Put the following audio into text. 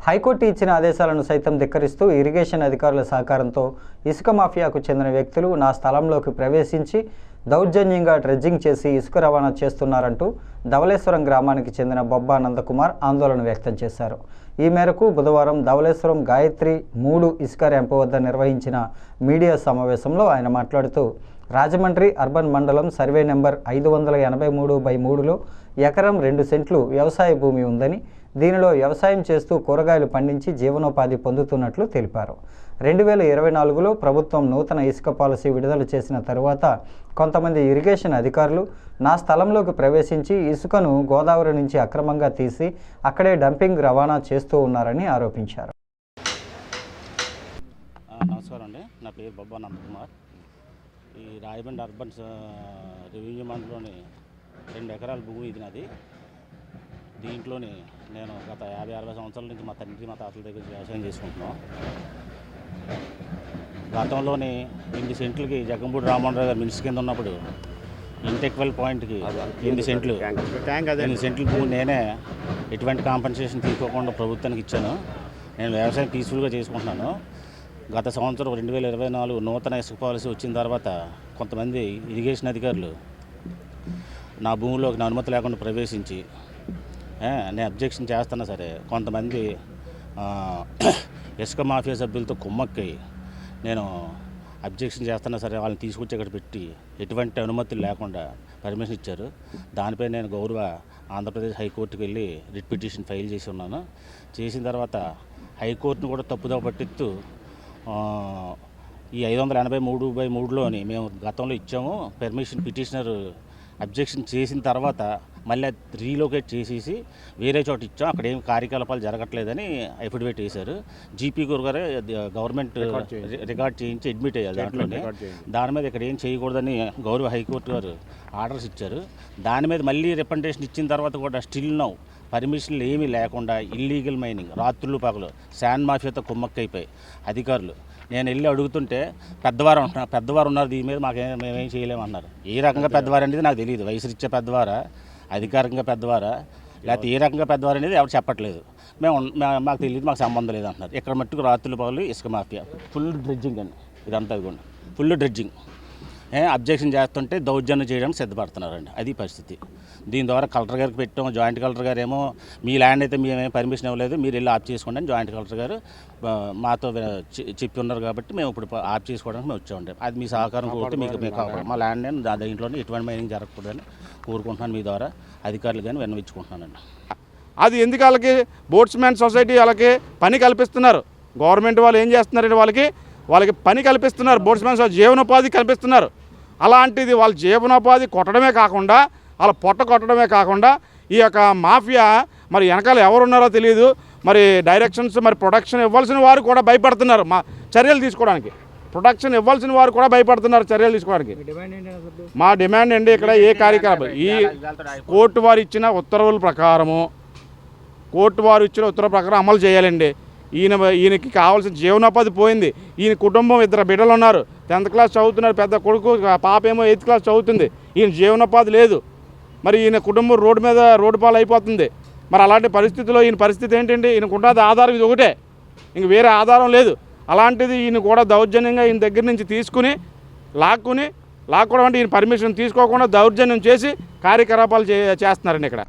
High court ఇచ్చిన ఆదేశాలను సైతం ధిక్కరిస్తూ ఇరిగేషన్ అధికారుల సహకారంతో ఇసుక మాఫియాకు చెందిన వ్యక్తులు నా స్థలంలోకి ప్రవేశించి దౌర్జన్యంగా డ్రెడ్జింగ్ చేసి ఇసుక రవాణా చేస్తున్నారంటూ ధవళేశ్వరం గ్రామానికి చెందిన బొబ్బా నందకుమార్ ఆందోళన వ్యక్తం చేశారు. ఈ మేరకు బుధవారం ధవళేశ్వరం గాయత్రి మూడు ఇసుక ర్యాంపు వద్ద నిర్వహించిన మీడియా సమావేశంలో ఆయన మాట్లాడుతూ రాజమండ్రి అర్బన్ మండలం సర్వే నెంబర్ ఐదు వందల ఎనభై మూడు బై మూడులో ఎకరం రెండు సెంట్లు వ్యవసాయ భూమి ఉందని దీనిలో వ్యవసాయం చేస్తూ కూరగాయలు పండించి జీవనోపాధి పొందుతున్నట్లు తెలిపారు. రెండు వేల ఇరవై నాలుగులో ప్రభుత్వం నూతన ఇసుక పాలసీ విడుదల చేసిన తరువాత కొంతమంది ఇరిగేషన్ అధికారులు నా స్థలంలోకి ప్రవేశించి ఇసుకను గోదావరి నుంచి అక్రమంగా తీసి అక్కడే డంపింగ్ రవాణా చేస్తూ ఉన్నారని ఆరోపించారు. నమస్కారం అండి. నా పేరు బొబ్బా నందకుమార్ ఈ రాయబండి అర్బన్ రెవెన్యూ మండలోని రెండు ఎకరాల భూమి ఇది నాది. దీంట్లోని నేను గత యాభై అరవై సంవత్సరాల నుంచి మా తండ్రి మా తాతల దగ్గర వ్యవసాయం చేసుకుంటున్నాం. గతంలోని ఎనిమిది సెంట్లకి జగంపూడి రామోహన్ గారు మినిస్టర్ కింద ఉన్నప్పుడు ఇంటెక్వెల్ పాయింట్కి ఎనిమిది సెంట్లు. ఎనిమిది సెంట్ల భూమి నేనే ఎటువంటి కాంపెన్సేషన్ తీసుకోకుండా ప్రభుత్వానికి ఇచ్చాను. నేను వ్యవసాయం పీస్ఫుల్గా చేసుకుంటున్నాను. గత సంవత్సరం రెండు వేల ఇరవై నాలుగు నూతన ఇసుక పాలసీ వచ్చిన తర్వాత కొంతమంది ఇరిగేషన్ అధికారులు నా భూమిలోకి నా అనుమతి లేకుండా ప్రవేశించి నేను అబ్జెక్షన్ చేస్తున్నా సరే. కొంతమంది ఇసుక మాఫియా సభ్యులతో కుమ్మక్కి నేను అబ్జెక్షన్ చేస్తున్నా సరే వాళ్ళని తీసుకొచ్చి ఇక్కడ పెట్టి ఎటువంటి అనుమతులు లేకుండా పర్మిషన్ ఇచ్చారు. దానిపై నేను గౌరవ ఆంధ్రప్రదేశ్ హైకోర్టుకి వెళ్ళి రిట్ పిటిషన్ ఫైల్ చేసి ఉన్నాను. చేసిన తర్వాత హైకోర్టును కూడా తప్పుదో పట్టిస్తూ ఈ ఐదు వందల ఎనభై మూడు బై మూడులోని మేము గతంలో ఇచ్చాము. పర్మిషన్ పిటిషనర్ అబ్జెక్షన్ చేసిన తర్వాత మళ్ళీ రీలోకేట్ చేసేసి వేరే చోట ఇచ్చాం. అక్కడ ఏం కార్యకలాపాలు జరగట్లేదని అఫిడవిట్ వేశారు. జీపీ గురు గారే గవర్నమెంట్ రికార్డ్ చేయించి అడ్మిట్ అయ్యారు దాంట్లోనే. దాని మీద ఇక్కడ ఏం చేయకూడదని గౌరవ హైకోర్టు గారు ఆర్డర్స్ ఇచ్చారు. దాని మీద మళ్ళీ రిప్రజెంటేషన్ ఇచ్చిన తర్వాత కూడా స్టిల్ నౌ పర్మిషన్లు ఏమీ లేకుండా ఇల్లీగల్ మైనింగ్ రాత్రులు పగలు శాన్ మాఫియాతో కుమ్మక్కైపోయి అధికారులు. నేను వెళ్ళి అడుగుతుంటే పెద్దవారు ఉంటున్నారు పెద్దవారు ఉన్నారు దీని మీద మాకేం మేమేం చేయలేమన్నారు. ఏ రకంగా పెద్దవారు అనేది నాకు తెలియదు. వయసు ఇచ్చే పెద్దవారా? అధికారికంగా పెద్దవారా? లేకపోతే ఏ రకంగా పెద్దవారు అనేది ఎవరు చెప్పట్లేదు. మేము మాకు తెలియదు మాకు సంబంధం లేదు అంటున్నారు ఇక్కడ మట్టుకు రాత్రులు పగలు ఇసుక మాఫియా. ఫుల్ డ్రెడ్జింగ్ అండి. ఇదంతా ఇదిగోండి ఫుల్ డ్రెడ్జింగ్. అబ్జెక్షన్ చేస్తుంటే దౌర్జన్యం చేయడానికి సిద్ధపడుతున్నారండి. అది పరిస్థితి. దీని ద్వారా కలెక్టర్ గారికి పెట్టాం జాయింట్ కలెక్టర్ గారు ఏమో మీ ల్యాండ్ అయితే మేమేం పర్మిషన్ ఇవ్వలేదు మీరు వెళ్ళి ఆఫ్ చేసుకోండి అని జాయింట్ కలెక్టర్ గారు మాతో చెప్పి ఉన్నారు కాబట్టి మేము ఇప్పుడు ప- ఆఫ్ చేసుకోవడానికి మేము వచ్చామండి. అది మీ సహకారం కోరితే మీకు మీకు మా ల్యాండ్ నేను దీంట్లోనే ఎటువంటి మైనింగ్ జరగకూడదని కోరుకుంటున్నాను మీ ద్వారా. అధికారులు కానీ విన్నవించుకుంటున్నానండి. అది ఎందుకు వాళ్ళకి బోట్స్మెన్ సొసైటీ వాళ్ళకి పని కల్పిస్తున్నారు. గవర్నమెంట్ వాళ్ళు ఏం చేస్తున్నారంటే వాళ్ళకి వాళ్ళకి పని కల్పిస్తున్నారు బోట్స్మెన్ సొసైటీ జీవనోపాధి కల్పిస్తున్నారు. అలాంటిది వాళ్ళ జీవనోపాధి కొట్టడమే కాకుండా వాళ్ళ పొట్ట కొట్టడమే కాకుండా ఈ యొక్క మాఫియా మరి వెనకాల ఎవరున్నారో తెలియదు మరి డైరెక్షన్స్ మరి ప్రొడక్షన్ ఇవ్వాల్సిన వారు కూడా భయపడుతున్నారు. మా చర్యలు తీసుకోవడానికి. ప్రొటెక్షన్ ఇవ్వాల్సిన వారు కూడా భయపడుతున్నారు చర్యలు తీసుకోవడానికి. మా డిమాండ్ అండి ఇక్కడ ఏ కార్యక్రమం? ఈ కోర్టు వారు ఇచ్చిన ఉత్తర్వుల ప్రకారము కోర్టు వారు ఇచ్చిన ఉత్తర్వుల ప్రకారం అమలు చేయాలండి. ఈయన ఈయనకి కావాల్సిన జీవనోపాధి పోయింది. ఈయన కుటుంబం ఇద్దరు బిడ్డలు ఉన్నారు. టెన్త్ క్లాస్ చదువుతున్నారు పెద్ద కొడుకు పాప ఏమో ఎయిత్ క్లాస్ చదువుతుంది. ఈయన జీవనోపాధి లేదు. మరి ఈయన కుటుంబం రోడ్డు మీద రోడ్డు పాలు అయిపోతుంది మరి అలాంటి పరిస్థితిలో ఈయన పరిస్థితి ఏంటండి? ఈయనకు ఆధారం ఇది ఒకటే. ఇంక వేరే ఆధారం లేదు. అలాంటిది ఈయన కూడా దౌర్జన్యంగా ఈయన దగ్గర నుంచి తీసుకుని లాక్కుని లాక్కోవడం అంటే ఈయన పర్మిషన్ తీసుకోకుండా దౌర్జన్యం చేసి కార్యకలాపాలు చే చేస్తున్నారండి ఇక్కడ.